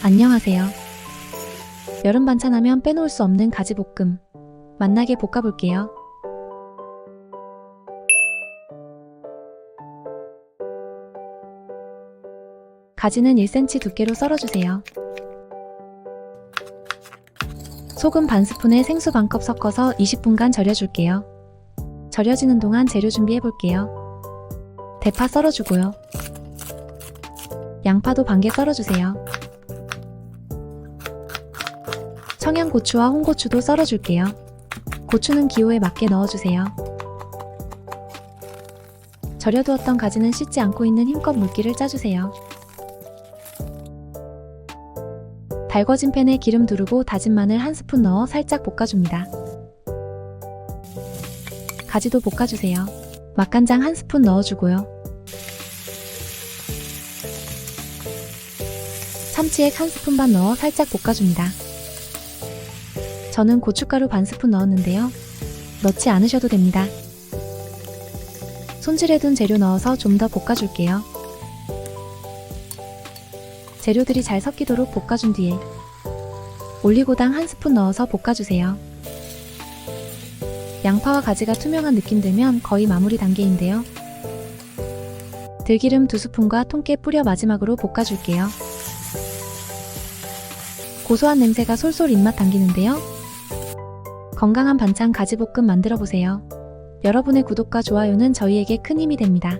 안녕하세요. 여름 반찬하면 빼놓을 수 없는 가지볶음. 맛나게 볶아볼게요. 가지는 1cm 두께로 썰어주세요. 소금 반 스푼에 생수 반컵 섞어서 20분간 절여줄게요. 절여지는 동안 재료 준비해볼게요. 대파 썰어주고요. 양파도 반개 썰어주세요. 청양고추와 홍고추도 썰어줄게요. 고추는 기호에 맞게 넣어주세요. 절여두었던 가지는 씻지 않고 있는 힘껏 물기를 짜주세요. 달궈진 팬에 기름 두르고 다진 마늘 한 스푼 넣어 살짝 볶아줍니다. 가지도 볶아주세요. 맛간장 한 스푼 넣어주고요. 참치액 한 스푼 반 넣어 살짝 볶아줍니다. 저는 고춧가루 반 스푼 넣었는데요. 넣지 않으셔도 됩니다. 손질해둔 재료 넣어서 좀 더 볶아줄게요. 재료들이 잘 섞이도록 볶아준 뒤에 올리고당 한 스푼 넣어서 볶아주세요. 양파와 가지가 투명한 느낌 들면 거의 마무리 단계인데요. 들기름 두 스푼과 통깨 뿌려 마지막으로 볶아줄게요. 고소한 냄새가 솔솔 입맛 당기는데요. 건강한 반찬 가지볶음 만들어 보세요. 여러분의 구독과 좋아요는 저희에게 큰 힘이 됩니다.